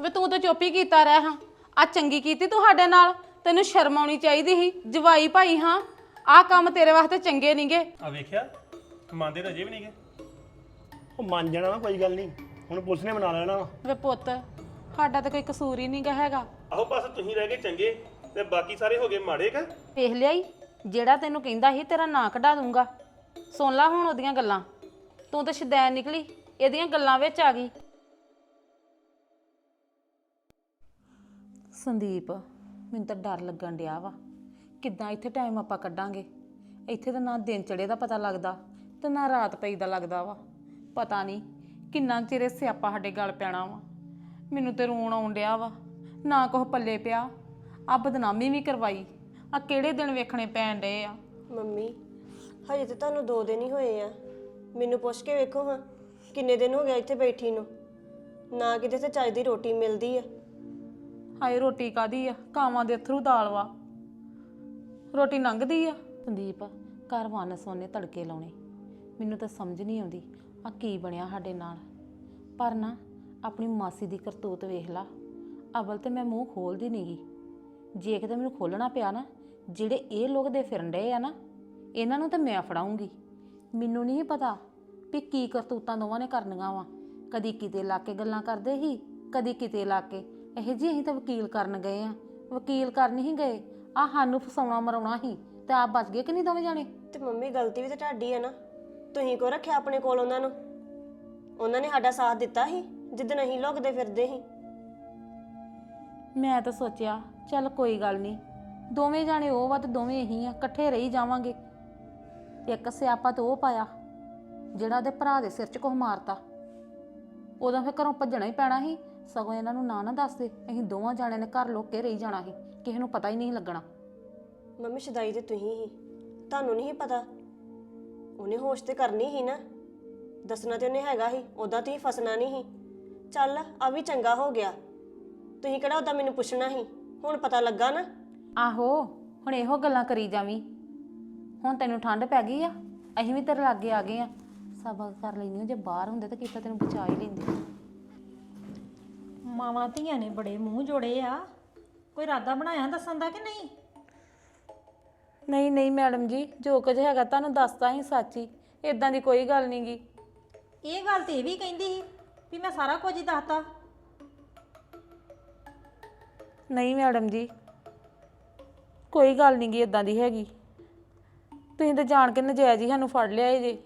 ਵੇ ਤੂੰ ਤਾਂ ਚੁੱਪ ਹੀ ਕੀਤਾ ਰਹਿ ਹਾਂ। ਆ ਚੰਗੀ ਕੀਤੀ ਤੂੰ ਸਾਡੇ ਨਾਲ। ਤੈਨੂੰ ਸ਼ਰਮ ਆਉਣੀ ਚਾਹੀਦੀ ਸੀ। ਜਵਾਈ ਭਾਈ ਹਾਂ। ਆ ਕੰਮ ਤੇਰੇ ਵਾਸਤੇ ਚੰਗੇ ਨਹੀਂਗੇ। ਆ ਵੇਖਿਆ? ਮੰਨਦੇ ਤਾਂ ਅਜੇ ਵੀ ਨਹੀਂਗੇ। ਉਹ ਮੰਨ ਜਾਣਾ ਵਾ ਕੋਈ ਗੱਲ ਨਹੀਂ। ਹੁਣ ਪੁਲਿਸ ਨੇ ਮਨਾ ਲੈਣਾ ਵਾ। ਵੇ ਪੁੱਤ ਸਾਡਾ ਤਾਂ ਕੋਈ ਕਸੂਰ ਹੀ ਨਹੀਂਗਾ ਹੈਗਾ। ਆਹੋ ਬਸ ਤੁਸੀਂ ਰਹਿ ਗਏ ਚੰਗੇ। ਤੇ ਬਾਕੀ ਸਾਰੇ ਹੋ ਗਏ ਮਾੜੇ ਕਾ? ਵੇਖ ਲਿਆ ਈ ਜਿਹੜਾ ਤੈਨੂੰ ਕਹਿੰਦਾ ਸੀ ਤੇਰਾ ਨਾਂ ਕਢਾ ਦੂੰਗਾ। ਸੁਣ ਲੈ ਹੁਣ ਉਹਦੀਆਂ ਗੱਲਾਂ। ਤੂੰ ਤਾਂ ਸ਼ਦੈਨ ਨਿਕਲੀ। ਇਹਦੀਆਂ ਗੱਲਾਂ ਵਿੱਚ ਆ ਗਈ। ਸੰਦੀਪ, ਮੈਨੂੰ ਤਾਂ ਡਰ ਲੱਗਣ ਡਿਆ ਵਾ। ਕਿੱਦਾਂ ਇੱਥੇ ਟਾਈਮ ਆਪਾਂ ਕੱਢਾਂਗੇ? ਇੱਥੇ ਤਾਂ ਨਾ ਦਿਨ ਚੜੇ ਦਾ ਪਤਾ ਲੱਗਦਾ ਤੇ ਨਾ ਰਾਤ ਪਈ ਦਾ ਲੱਗਦਾ ਵਾ। ਪਤਾ ਨਹੀਂ ਕਿੰਨਾ ਚਿਰੇ ਸਿਆਪਾ ਸਾਡੇ ਗਲ ਪੈਣਾ ਵਾ। ਮੈਨੂੰ ਤੇ ਰੋਣ ਆਉਣ ਡਿਆ ਵਾ, ਨਾ ਕੁਛ ਪੱਲੇ ਪਿਆ। ਆ ਬਦਨਾਮੀ ਵੀ ਕਰਵਾਈ। ਆ ਕਿਹੜੇ ਦਿਨ ਵੇਖਣੇ ਪੈਣ ਡਏ ਆ? ਮੰਮੀ, ਹਜੇ ਤੇ ਤੁਹਾਨੂੰ 2 ਦਿਨ ਹੀ ਹੋਏ ਆ। ਮੈਨੂੰ ਪੁੱਛ ਕੇ ਵੇਖੋ ਹਾਂ, ਕਿੰਨੇ ਦਿਨ ਹੋ ਗਿਆ ਇੱਥੇ ਬੈਠੀ ਨੂੰ। ਨਾ ਕਿਤੇ ਤੇ ਚੱਜ ਦੀ ਰੋਟੀ ਮਿਲਦੀ ਆ। ਹਾਏ, ਰੋਟੀ ਕਾਦੀ ਆ? ਕਾਵਾਂ ਦੇ ਥਰੂ ਦਾਲ ਵਾ। ਰੋਟੀ ਲੰਘਦੀ ਆ? ਸੰਦੀਪ, ਘਰ ਵਨ ਸੋਨੇ ਤੜਕੇ ਲਾਉਣੇ। ਮੈਨੂੰ ਤਾਂ ਸਮਝ ਨਹੀਂ ਆਉਂਦੀ ਆ ਕੀ ਬਣਿਆ ਸਾਡੇ ਨਾਲ। ਪਰ ਨਾ, ਆਪਣੀ ਮਾਸੀ ਦੀ ਕਰਤੂਤ ਵੇਖ ਲਾ। ਅਵਲ ਤੇ ਮੈਂ ਮੂੰਹ ਖੋਲਦੀ ਨਹੀਂਗੀ ਜੇ ਕਿਤੇ ਮੈਨੂੰ ਖੋਲਣਾ ਪਿਆ ਨਾ, ਜਿਹੜੇ ਇਹ ਲੋਕ ਦੇ ਫਿਰਨ ਡਏ ਆ ਨਾ, ਇਹਨਾਂ ਨੂੰ ਤਾਂ ਮੈਂ ਫੜਾਉਂਗੀ। ਮੈਨੂੰ ਨਹੀਂ ਪਤਾ ਵੀ ਕੀ ਕਰਤੂਤਾਂ ਦੋਵਾਂ ਨੇ ਕਰਨੀਆਂ ਵਾ। ਕਦੀ ਕਿਤੇ ਲਾ ਕੇ ਗੱਲਾਂ ਕਰਦੇ ਸੀ, ਕਦੀ ਕਿਤੇ ਲਾ ਕੇ ਇਹ ਜੀ ਅਸੀਂ ਤਾਂ ਵਕੀਲ ਕਰਨ ਗਏ ਆ। ਵਕੀਲ ਕਰਨ ਹੀ ਗਏ। ਆ ਸਾਨੂੰ ਫਸਾਉਣਾ ਮਰਾਉਣਾ ਸੀ ਤੇ ਆਪ ਬਚ ਗਏ ਕਿ ਨਹੀਂ ਦੋਵੇਂ ਜਾਣੇ? ਤੇ ਮੰਮੀ ਗਲਤੀ ਵੀ ਤੇ ਤੁਹਾਡੀ ਆ ਨਾ। ਤੁਸੀਂ ਕੋ ਰੱਖਿਆ ਆਪਣੇ ਕੋਲ ਉਹਨਾਂ ਨੂੰ? ਉਹਨਾਂ ਨੇ ਸਾਡਾ ਸਾਥ ਦਿੱਤਾ ਸੀ ਜਿੱਦਣ ਅਸੀਂ ਲੁਕਦੇ ਫਿਰਦੇ ਸੀ। ਮੈਂ ਤਾਂ ਸੋਚਿਆ ਚੱਲ ਕੋਈ ਗੱਲ ਨਹੀਂ। ਦੋਵੇਂ ਜਾਣੇ ਉਹ ਵਾ ਤੇ ਦੋਵੇਂ ਇਹੀ ਆ ਇਕੱਠੇ ਰਹੀ ਜਾਵਾਂਗੇ। ਇੱਕ ਸਿਆਪਾ ਤਾਂ ਉਹ ਪਾਇਆ ਜਿਹੜਾ ਉਹਦੇ ਭਰਾ ਦੇ ਸਿਰ 'ਚ ਕੁਝ ਮਾਰਤਾ। ਉਦੋਂ ਫਿਰ ਘਰੋਂ ਭੱਜਣਾ ਹੀ ਪੈਣਾ ਸੀ। ਸਗੋਂ ਇਹਨਾਂ ਨੂੰ ਨਾ ਨਾ ਦੱਸਦੇ ਅਸੀਂ ਦੋਵਾਂ ਜਾਣਿਆਂ ਨੇ ਘਰ ਲੁੱਕ ਕੇ ਰਹੀ ਜਾਣਾ ਸੀ ਕਿਸੇ ਨੂੰ ਪਤਾ ਹੀ ਨਹੀਂ ਲੱਗਣਾ। ਮੰਮੀ ਸ਼ਦਾਈ ਤੇ ਤੁਸੀਂ ਹੀ। ਤੁਹਾਨੂੰ ਨਹੀਂ ਪਤਾ? ਉਹਨੇ ਹੋਸ਼ ਤੇ ਕਰਨੀ ਸੀ ਨਾ। ਦੱਸਣਾ ਤੇ ਉਹਨੇ ਹੈਗਾ ਸੀ ਉਦਾਂ ਤੁਸੀਂ ਫਸਣਾ ਨਹੀਂ ਸੀ। ਚੱਲ ਆ ਵੀ ਚੰਗਾ ਹੋ ਗਿਆ। ਤੁਸੀਂ ਕਿਹੜਾ ਉਦਾਂ ਮੈਨੂੰ ਪੁੱਛਣਾ ਸੀ? ਹੁਣ ਪਤਾ ਲੱਗਾ ਨਾ। ਆਹੋ ਹੁਣ ਇਹੋ ਗੱਲਾਂ ਕਰੀ ਜਾਵੀਂ। ਹੁਣ ਤੈਨੂੰ ਠੰਡ ਪੈ ਗਈ ਆ ਅਸੀਂ ਵੀ ਤੇਰੇ ਲਾਗੇ ਆ ਗਏ ਆ। ਸਬਕ ਕਰ ਲੈਣੀ ਜੇ ਬਾਹਰ ਹੁੰਦੇ ਤਾਂ ਕੀਤਾ ਤੈਨੂੰ ਬਚਾ ਹੀ ਲੈਂਦੇ। ਮਾਵਾਂ ਧੀਆਂ ਨੇ ਬੜੇ ਮੂੰਹ ਜੋੜੇ ਆ। ਕੋਈ ਇਰਾਦਾ ਬਣਾਇਆ ਦੱਸਣ ਦਾ ਕਿ ਨਹੀਂ? ਨਹੀਂ ਨਹੀਂ ਮੈਡਮ ਜੀ ਜੋ ਕੁਝ ਹੈਗਾ ਤੁਹਾਨੂੰ ਦੱਸਦਾ ਹੀ ਸੱਚੀ ਇਦਾਂ ਦੀ ਕੋਈ ਗੱਲ ਨਹੀਂ ਗੀ। ਇਹ ਗੱਲ ਤੇ ਇਹ ਵੀ ਕਹਿੰਦੀ ਸੀ ਵੀ ਮੈਂ ਸਾਰਾ ਕੁਝ ਹੀ ਦੱਸਤਾ। ਨਹੀਂ ਮੈਡਮ ਜੀ ਕੋਈ ਗੱਲ ਨਹੀਂ ਗੀ ਇਦਾਂ ਦੀ ਹੈਗੀ। ਤੁਸੀਂ ਤਾਂ ਜਾਣ ਕੇ ਨਜਾਇਜ਼ ਹੀ ਸਾਨੂੰ ਫੜ ਲਿਆ ਜੇ।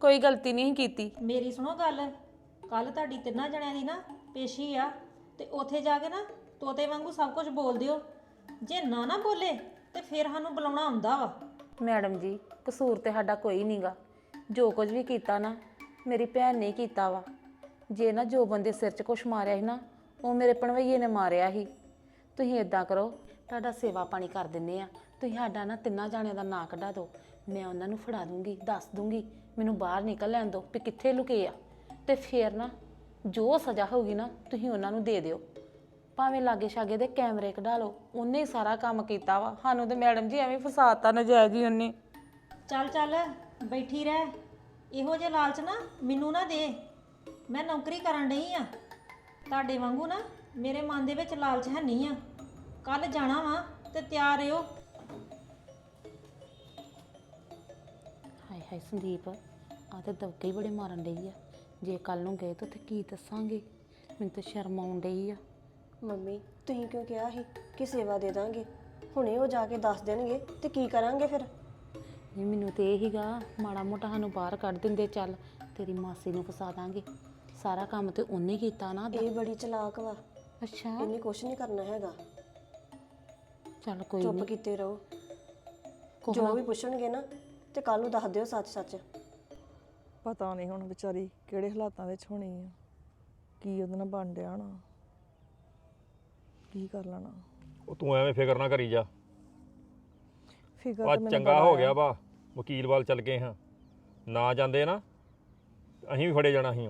ਕੋਈ ਗਲਤੀ ਨਹੀਂ ਕੀਤੀ। ਮੇਰੀ ਸੁਣੋ ਗੱਲ ਕੱਲ ਤੁਹਾਡੀ ਤਿੰਨਾਂ ਜਣਿਆਂ ਦੀ ਨਾ ਪੇਸ਼ੀ ਆ ਤੇ ਉੱਥੇ ਜਾ ਕੇ ਨਾ ਤੋਤੇ ਵਾਂਗੂ ਸਭ ਕੁਝ ਬੋਲ ਦਿਓ। ਜੇ ਨਾ ਨਾ ਬੋਲੇ ਤੇ ਫਿਰ ਸਾਨੂੰ ਬੁਲਾਉਣਾ ਆਉਂਦਾ ਵਾ। ਮੈਡਮ ਜੀ, ਕਸੂਰ ਤੇ ਸਾਡਾ ਕੋਈ ਨਹੀਂਗਾ ਜੋ ਕੁਝ ਵੀ ਕੀਤਾ ਨਾ, ਮੇਰੀ ਭੈਣ ਨੇ ਕੀਤਾ ਵਾ। ਜੇ ਨਾ ਜੋ ਬੰਦੇ ਸਿਰ 'ਚ ਕੁਛ ਮਾਰਿਆ ਸੀ ਨਾ, ਉਹ ਮੇਰੇ ਪਣਵਈਏ ਨੇ ਮਾਰਿਆ ਸੀ। ਤੁਸੀਂ ਇਦਾਂ ਕਰੋ, ਤੁਹਾਡਾ ਸੇਵਾ ਪਾਣੀ ਕਰ ਦਿੰਨੇ ਆ। ਤੁਸੀਂ ਸਾਡਾ ਨਾ ਤਿੰਨਾਂ ਜਾਣਿਆਂ ਦਾ ਨਾਂ ਕੱਢਾ ਦਿਓ। ਮੈਂ ਉਹਨਾਂ ਨੂੰ ਫੜਾ ਦੂੰਗੀ, ਦੱਸ ਦੂੰਗੀ। ਮੈਨੂੰ ਬਾਹਰ ਨਿਕਲ ਲੈਣ ਦਿਓ ਵੀ ਕਿੱਥੇ ਲੁਕੇ ਆ। ਤੇ ਫੇਰ ਨਾ ਜੋ ਸਜ਼ਾ ਹੋਊਗੀ ਨਾ ਤੁਸੀਂ ਉਹਨਾਂ ਨੂੰ ਦੇ ਦਿਓ। ਭਾਵੇਂ ਲਾਗੇ ਛਾਗੇ ਦੇ ਕੈਮਰੇ ਕਢਾ ਲਓ ਉਹਨੇ ਹੀ ਸਾਰਾ ਕੰਮ ਕੀਤਾ ਵਾ। ਸਾਨੂੰ ਤੇ ਮੈਡਮ ਜੀ ਐਵੇਂ ਫਸਾਤਾ ਨਜਾਇਜ਼ ਹੀ ਉਹਨੇ। ਚੱਲ ਚੱਲ ਬੈਠੀ ਰਹਿ। ਇਹੋ ਜਿਹੇ ਲਾਲਚ ਨਾ ਮੈਨੂੰ ਨਾ ਦੇ। ਮੈਂ ਨੌਕਰੀ ਕਰਨ ਡਈ ਆ। ਤੁਹਾਡੇ ਵਾਂਗੂ ਨਾ ਮੇਰੇ ਮਨ ਦੇ ਵਿੱਚ ਲਾਲਚ ਹੈ ਨਹੀਂ ਆ। ਕੱਲ ਜਾਣਾ ਵਾ ਤੇ ਤਿਆਰ ਰਹੋ। ਹਾਏ ਹਾਏ ਸੰਦੀਪ ਆ ਤੇ ਦਬਕੇ ਹੀ ਬੜੇ ਮਾਰਨ ਡਈ ਆ। ਜੇ ਕੱਲ ਨੂੰ ਗਏ ਤਾਂ ਉੱਥੇ ਕੀ ਦੱਸਾਂਗੇ? ਮੈਨੂੰ ਤਾਂ ਸ਼ਰਮ ਆਉਣ ਡਈ ਆ। ਮੰਮੀ ਤੁਸੀਂ ਕਿਉਂ ਕਿਹਾ ਸੀ ਕਿ ਸੇਵਾ ਦੇ ਦਾਂਗੇ? ਹੁਣੇ ਉਹ ਜਾ ਕੇ ਦੱਸ ਦੇਣਗੇ ਤੇ ਕੀ ਕਰਾਂਗੇ ਫਿਰ? ਨਹੀਂ ਮੈਨੂੰ ਤੇ ਇਹ ਹੀਗਾ ਮਾੜਾ ਮੋਟਾ ਸਾਨੂੰ ਬਾਹਰ ਕੱਢ ਦਿੰਦੇ ਚੱਲ ਤੇਰੀ ਮਾਸੀ ਨੂੰ ਫਸਾ ਦਾਂਗੇ। ਸਾਰਾ ਕੰਮ ਤੇ ਉਹਨੇ ਕੀਤਾ ਨਾ ਇਹ ਬੜੀ ਚਲਾਕ ਵਾ। ਅੱਛਾ। ਇਹਨੇ ਕੁਝ ਨਹੀਂ ਕਰਨਾ ਹੈਗਾ। ਚੱਲ ਕੋਈ ਚੁੱਪ ਨਹੀਂ ਕੀਤੇ ਰਹੋ। ਜੋ ਵੀ ਪੁੱਛਣਗੇ ਨਾ ਤੇ ਕੱਲ ਨੂੰ ਦੱਸ ਦਿਓ ਸੱਚ ਸੱਚ ਪਤਾ ਨਹੀਂ ਹੁਣ ਵਿਚਾਰੀ ਕਿਹੜੇ ਹਾਲਾਤਾਂ ਵਿੱਚ ਹੋਣੀ ਆ। ਕੀ ਉਹਦੇ ਨਾਲ ਬਣ ਡਿਆ ਨਾ ਕੀ ਕਰ ਲੈਣਾ। ਉਹ ਤੂੰ ਐਵੇਂ ਫਿਕਰ ਨਾ ਕਰੀ ਜਾ। ਫਿਕਰ ਆ ਤਾਂ ਮੈਨੂੰ ਚੰਗਾ ਹੋ। ਗਿਆ ਵਾ। ਵਕੀਲ ਵੱਲ ਚੱਲ ਗਏ ਹਾਂ। ਨਾ ਜਾਂਦੇ ਨਾ। ਅਸੀਂ ਵੀ ਫੜੇ ਜਾਣਾ ਸੀ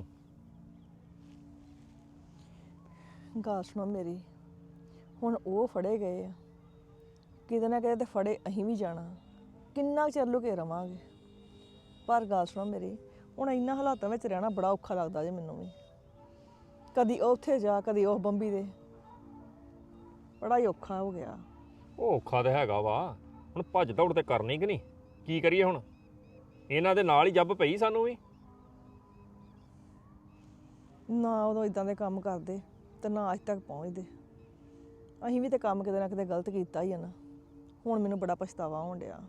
ਗੱਲ ਸੁਣੋ ਮੇਰੀ। ਹੁਣ ਉਹ ਫੜੇ ਗਏ ਆ। ਕਿਤੇ ਨਾ ਕਿਤੇ ਤੇ ਫੜੇ ਅਸੀਂ ਵੀ ਜਾਣਾ। ਕਿੰਨਾ ਕੁ ਚਿਰ ਲੁਕੇ ਰਵਾਂਗੇ। ਪਰ ਗੱਲ ਸੁਣੋ ਮੇਰੀ। ਹੁਣ ਇੰਨਾ ਹਾਲਾਤਾਂ ਵਿੱਚ ਰਹਿਣਾ ਬੜਾ ਔਖਾ ਲੱਗਦਾ ਜੇ ਮੈਨੂੰ ਵੀ। ਕਦੀ ਉੱਥੇ ਜਾ ਕਦੀ ਉਹ ਬੰਬੀ ਦੇ। ਬੜਾ ਹੀ ਔਖਾ ਹੋ ਗਿਆ। ਉਹ ਔਖਾ ਤਾਂ ਹੈਗਾ ਵਾ। ਹੁਣ ਭੱਜ ਦੌੜ ਤੇ ਕਰਨੀ ਕਿ ਨਹੀਂ? ਕੀ ਕਰੀਏ ਹੁਣ? ਇਹਨਾਂ ਦੇ ਨਾਲ ਹੀ ਜੱਬ ਪਈ ਸਾਨੂੰ ਵੀ। ਨਾ ਉਦੋਂ ਇਦਾਂ ਦੇ ਕੰਮ ਕਰਦੇ ਤੇ ਨਾ ਅੱਜ ਤੱਕ ਪਹੁੰਚਦੇ। ਅਸੀਂ ਵੀ ਤੇ ਕੰਮ ਕਿਤੇ ਨਾ ਕਿਤੇ ਗਲਤ ਕੀਤਾ ਹੀ ਆ ਨਾ। ਹੁਣ ਮੈਨੂੰ ਬੜਾ ਪਛਤਾਵਾ ਹੋਣ ਡਿਆ।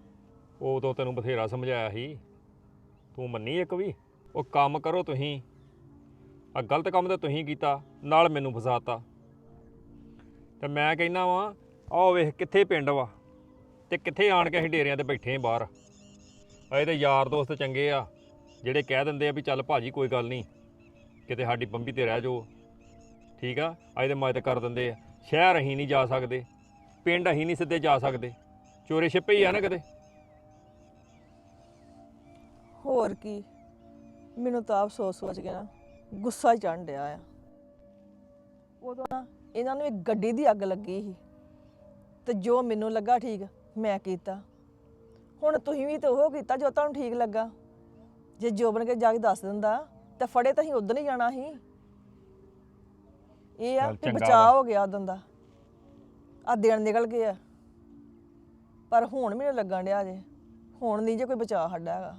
ਉਦੋਂ ਤੈਨੂੰ ਬਥੇਰਾ ਸਮਝਾਇਆ ਸੀ। ਤੂੰ ਮੰਨੀ ਇੱਕ ਵੀ? ਉਹ ਕੰਮ ਕਰੋ ਤੁਸੀਂ। ਆ ਗਲਤ ਕੰਮ ਤਾਂ ਤੁਸੀਂ ਕੀਤਾ, ਨਾਲ ਮੈਨੂੰ ਫਸਾਤਾ। ਤੇ ਮੈਂ ਕਹਿੰਦਾ ਵਾਂ, ਆਹ ਵੇਖ ਕਿੱਥੇ ਪਿੰਡ ਵਾ ਤੇ ਕਿੱਥੇ ਆਣ ਕੇ ਅਸੀਂ ਡੇਰਿਆਂ ਤੇ ਬੈਠੇ ਆਂ ਬਾਹਰ। ਅਜੇ ਤੇ ਯਾਰ ਦੋਸਤ ਚੰਗੇ ਆ, ਜਿਹੜੇ ਕਹਿ ਦਿੰਦੇ ਆ ਵੀ ਚੱਲ ਭਾਜੀ ਕੋਈ ਗੱਲ ਨਹੀਂ, ਕਿਤੇ ਸਾਡੀ ਬੰਬੀ ਤੇ ਰਹਿ ਜਾਓ। ਠੀਕ ਆ? ਅਜੇ ਤੇ ਮਦਦ ਕਰ ਦਿੰਦੇ ਆ। ਸ਼ਹਿਰ ਅਸੀਂ ਨਹੀਂ ਜਾ ਸਕਦੇ, ਪਿੰਡ ਅਸੀਂ ਨਹੀਂ ਸਿੱਧੇ ਜਾ ਸਕਦੇ। ਚੋਰੇ ਛਿਪੇ ਹੀ ਆ ਨਾ ਕਦੇ ਹੋਰ ਕੀ? ਮੈਨੂੰ ਤਾਂ ਆਪ ਸੋਚ ਸੋਚ ਕੇ ਨਾ ਗੁੱਸਾ ਚੜ੍ਹਨ ਡਿਆ ਆ। ਉਦੋਂ ਨਾ ਇਹਨਾਂ ਨੂੰ ਇੱਕ ਗੱਡੀ ਦੀ ਅੱਗ ਲੱਗੀ ਸੀ ਤੇ ਜੋ ਮੈਨੂੰ ਲੱਗਾ ਠੀਕ ਮੈਂ ਕੀਤਾ। ਹੁਣ ਤੁਸੀਂ ਵੀ ਤਾਂ ਉਹ ਕੀਤਾ ਜੋ ਤੁਹਾਨੂੰ ਠੀਕ ਲੱਗਾ। ਜੇ ਜੋਬਨ ਕੇ ਜਾ ਕੇ ਦੱਸ ਦਿੰਦਾ ਤਾਂ ਫੜੇ ਤਾਂ ਅਸੀਂ ਉਦੋਂ ਹੀ ਜਾਣਾ ਸੀ। ਇਹ ਆ ਚੱਲ ਕਿ ਚੰਗਾ ਬਚਾਅ ਵਾ। ਹੋ ਗਿਆ ਉਦੋਂ ਦਾ। ਆ ਦਿਨ ਨਿਕਲ ਗਏ ਆ। ਪਰ ਹੁਣ ਮੈਨੂੰ ਲੱਗਣ ਡਿਆ ਜੇ। ਹੁਣ ਨਹੀਂ ਜੇ ਕੋਈ ਬਚਾਅ ਸਾਡਾ ਹੈਗਾ।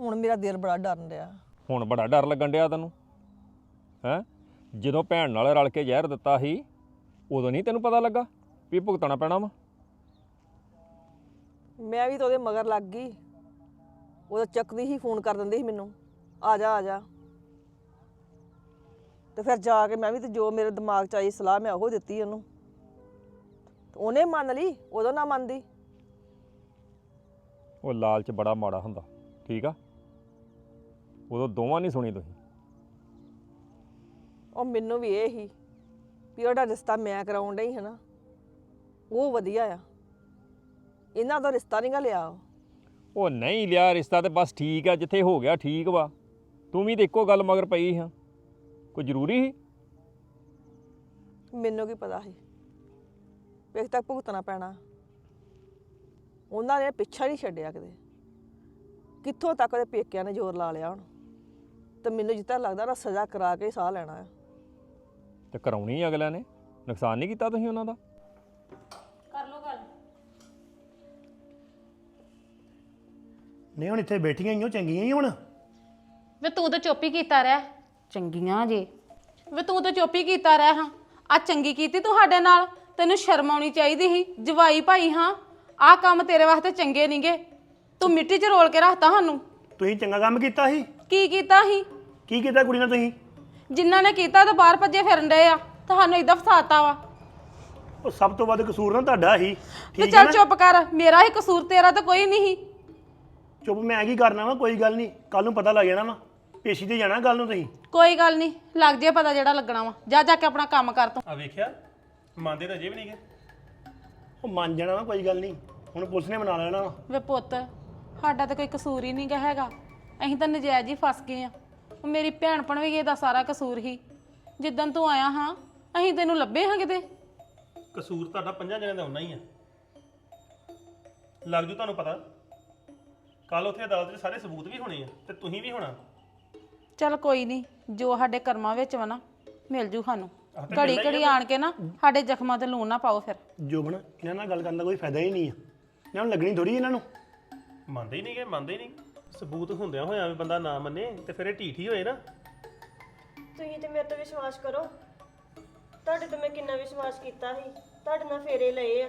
ਹੁਣ ਮੇਰਾ ਦਿਲ ਬੜਾ ਡਰਨ ਡਿਆ। ਹੁਣ ਬੜਾ ਡਰ ਲੱਗਣ ਡਿਆ ਤੈਨੂੰ? ਹੈ? ਜਦੋਂ ਭੈਣ ਨਾਲ ਰਲ ਕੇ ਜ਼ਹਿਰ ਦਿੱਤਾ ਸੀ ਉਦੋਂ ਨਹੀਂ ਤੈਨੂੰ ਪਤਾ ਲੱਗਾ ਵੀ ਭੁਗਤਣਾ ਪੈਣਾ ਵਾ? ਮੈਂ ਵੀ ਤਾਂ ਉਹਦੇ ਮਗਰ ਲੱਗ ਗਈ। ਉਹ ਚੱਕਦੀ ਹੀ ਫੋਨ ਕਰ ਦਿੰਦੀ ਸੀ ਮੈਨੂੰ। ਆ ਜਾ ਆ ਜਾ। ਤੇ ਫਿਰ ਜਾ ਕੇ ਮੈਂ ਵੀ ਤੇ ਜੋ ਮੇਰੇ ਦਿਮਾਗ 'ਚ ਆਈ ਸਲਾਹ ਮੈਂ ਉਹ ਦਿੱਤੀ ਉਹਨੂੰ। ਤੇ ਉਹਨੇ ਮੰਨ ਲਈ ਉਦੋਂ ਨਾ ਮੰਨਦੀ। ਉਹ ਲਾਲਚ ਬੜਾ ਮਾੜਾ ਹੁੰਦਾ। ਠੀਕ ਆ? ਉਦੋਂ ਦੋਵਾਂ ਨਹੀਂ ਸੁਣੀ ਤੁਸੀਂ। ਉਹ ਮੈਨੂੰ ਵੀ ਇਹ ਹੀ ਵੀ ਉਹਦਾ ਰਿਸ਼ਤਾ ਮੈਂ ਕਰਾਉਣ ਡਈ ਹੈ ਨਾ। ਉਹ ਵਧੀਆ ਆ। ਇਹਨਾਂ ਦਾ ਰਿਸ਼ਤਾ ਨਹੀਂ ਗਾ ਲਿਆ ਉਹ। ਨਹੀਂ ਲਿਆ ਰਿਸ਼ਤਾ ਤੇ ਬਸ ਠੀਕ ਆ ਜਿੱਥੇ ਹੋ ਗਿਆ ਠੀਕ ਵਾ। ਤੂੰ ਵੀ ਤੇ ਇੱਕੋ ਗੱਲ ਮਗਰ ਪਈ ਹਾਂ। ਕੋਈ ਜ਼ਰੂਰੀ ਸੀ? ਮੈਨੂੰ ਕੀ ਪਤਾ ਸੀ? ਵੇਖ ਤੱਕ ਭੁਗਤਣਾ ਪੈਣਾ। ਉਹਨਾਂ ਨੇ ਪਿੱਛਾ ਨਹੀਂ ਛੱਡਿਆ ਕਿਤੇ। ਕਿੱਥੋਂ ਤੱਕ ਉਹਦੇ ਪੇਕਿਆਂ ਨੇ ਜ਼ੋਰ ਲਾ ਲਿਆ ਹੁਣ? ਤੇ ਮੈਨੂੰ ਜਿੱਦਾਂ ਲੱਗਦਾ ਨਾ ਸਜ਼ਾ ਕਰਾ ਕੇ ਹੀ ਸਾਹ ਲੈਣਾ ਹੈ ਤੇ ਕਰਾਉਣੀ ਹੀ ਅਗਲਿਆਂ ਨੇ? ਨੁਕਸਾਨ ਨਹੀਂ ਕੀਤਾ ਤੁਸੀਂ ਉਹਨਾਂ ਦਾ? ਕਰ ਲੋ ਗੱਲ। ਨਹੀਂ ਹੁਣ ਇੱਥੇ ਬੈਠੀਆਂ ਹੀ ਹੋ ਚੰਗੀਆਂ ਹੀ ਹੁਣ? ਵੇ ਤੂੰ ਤਾਂ ਚੁੱਪ ਹੀ ਕੀਤਾ ਰਹਿ। ਚੰਗੀਆਂ ਜੇ। ਵੇ ਤੂੰ ਤਾਂ ਚੁੱਪ ਹੀ ਕੀਤਾ ਰਹਿ ਹਾਂ। ਆ ਚੰਗੀ ਕੀਤੀ ਤੂੰ ਸਾਡੇ ਨਾਲ। ਤੈਨੂੰ ਸ਼ਰਮ ਆਉਣੀ ਚਾਹੀਦੀ ਸੀ। ਜਵਾਈ ਭਾਈ ਹਾਂ। ਆ ਕੰਮ ਤੇਰੇ ਵਾਸਤੇ ਚੰਗੇ ਨਹੀਂਗੇ ਤੂੰ ਮਿੱਟੀ 'ਚ ਰੋਲ ਕੇ ਰੱਖਤਾ ਸਾਨੂੰ। ਤੁਸੀਂ ਚੰਗਾ ਕੰਮ ਕੀਤਾ ਸੀ। ਕੀ ਕੀਤਾ ਸੀ? ਕੀ ਕੀਤਾ ਕੁੜੀ ਨਾਲ ਤੁਸੀਂ? ਜਿਨ੍ਹਾਂ ਨੇ ਕੀਤਾ ਤਾਂ ਬਾਹਰ ਭੱਜੇ ਫਿਰਨ ਡਏ ਆ। ਤੁਹਾਨੂੰ ਇਦਾਂ ਫਸਾਤਾ ਵਾ। ਉਹ ਸਭ ਤੋਂ ਵੱਧ ਕਸੂਰ ਨਾ ਤੁਹਾਡਾ ਹੀ ਤੇ ਠੀਕ ਹੈ ਚੱਲ ਨਾ? ਚੁੱਪ ਕਰ। ਮੇਰਾ ਹੀ ਕਸੂਰ ਤੇਰਾ ਤਾਂ ਕੋਈ ਨਹੀਂ ਸੀ। ਚੁੱਪ ਮੈਂ ਕੀ ਕਰਨਾ ਵਾ? ਕੋਈ ਗੱਲ ਨਹੀਂ। ਕੱਲ ਨੂੰ ਪਤਾ ਲੱਗ ਜਾਣਾ ਵਾ। ਪੇਸ਼ੀ ਤੇ ਜਾਣਾ ਕੱਲ ਨੂੰ ਤੁਸੀਂ। ਕੋਈ ਗੱਲ ਨਹੀਂ। ਲੱਗ ਜੇ ਪਤਾ ਜਿਹੜਾ ਲੱਗਣਾ ਵਾ। ਜਾ ਜਾ ਕੇ ਆਪਣਾ ਕੰਮ ਕਰ ਤੂੰ। ਆ ਵੇਖਿਆ? ਮੰਨਦੇ ਤਾਂ ਅਜੇ ਵੀ ਨਹੀਂਗੇ ਉਹ ਮੰਨ ਜਾਣਾ ਵਾ ਕੋਈ ਗੱਲ ਨਹੀਂ। ਹੁਣ ਪੁਲਿਸ ਨੇ ਮਨਾ ਲੈਣਾ ਵਾ। ਵੇ ਪੁੱਤ ਸਾਡਾ ਤਾਂ ਕੋਈ ਕਸੂਰ ਹੀ ਨਹੀਂ ਗਾ ਹੈਗਾ। ਅਸੀਂ ਤਾਂ ਨਜਾਇਜ਼ ਹੀ ਫਸ ਗਏ ਆ। ਉਹ ਮੇਰੀ ਭੈਣ ਭਣਵਈਏ ਦਾ ਸਾਰਾ ਕਸੂਰ ਹੀ। ਜਿੱਦਣ ਤੂੰ ਆਇਆ ਹਾਂ ਅਸੀਂ ਤੈਨੂੰ ਲੱਭੇ ਹਾਂ ਕਿਤੇ? ਕਸੂਰ ਤੁਹਾਡਾ ਪੰਜਾਂ ਜਣਿਆਂ ਦਾ ਉਨਾ ਹੀ ਆ। ਲੱਗ ਜੂ ਤੁਹਾਨੂੰ ਪਤਾ। ਕੱਲ ਉੱਥੇ ਅਦਾਲਤ 'ਚ ਸਾਰੇ ਸਬੂਤ ਵੀ ਹੋਣੇ ਆ ਤੇ ਤੁਸੀਂ ਵੀ ਹੋਣਾ। ਚੱਲ ਕੋਈ ਨਹੀਂ ਜੋ ਸਾਡੇ ਕਰਮਾਂ ਵਿੱਚ ਵਾ ਨਾ ਮਿਲ ਜੂ ਸਾਨੂੰ। ਆਹ ਤੇ ਘੜੀ ਘੜੀ ਆਣ ਕੇ ਨਾ ਸਾਡੇ ਜ਼ਖਮਾਂ ਤੇ ਲੂਣ ਨਾ ਪਾਓ ਫਿਰ। ਜੋਬਨ ਇਹਨਾਂ ਨਾਲ ਗੱਲ ਕਰਨ ਦਾ ਕੋਈ ਫਾਇਦਾ ਹੀ ਨਹੀਂ ਆ। ਇਹਨਾਂ ਨੂੰ ਲੱਗਣੀ ਥੋੜੀ ਇਹਨਾਂ ਨੂੰ। ਮੰਨਦੇ ਹੀ ਨਹੀਂਗੇ ਮੰਨਦੇ ਹੀ ਨਹੀਂ। ਸਬੂਤ ਹੁੰਦਿਆਂ ਹੋਇਆਂ ਵੀ ਬੰਦਾ ਨਾ ਮੰਨੇ ਤੇ ਫਿਰ ਇਹ ਢੀਠ ਹੀ ਹੋਏ ਨਾ। ਤੁਸੀਂ ਤੇ ਮੇਰੇ ਤੇ ਵਿਸ਼ਵਾਸ ਕਰੋ। ਤੁਹਾਡੇ ਤੇ ਮੈਂ ਕਿੰਨਾ ਵਿਸ਼ਵਾਸ ਕੀਤਾ ਸੀ। ਤੁਹਾਡੇ ਨਾਲ ਫੇਰੇ ਲਏ ਆ।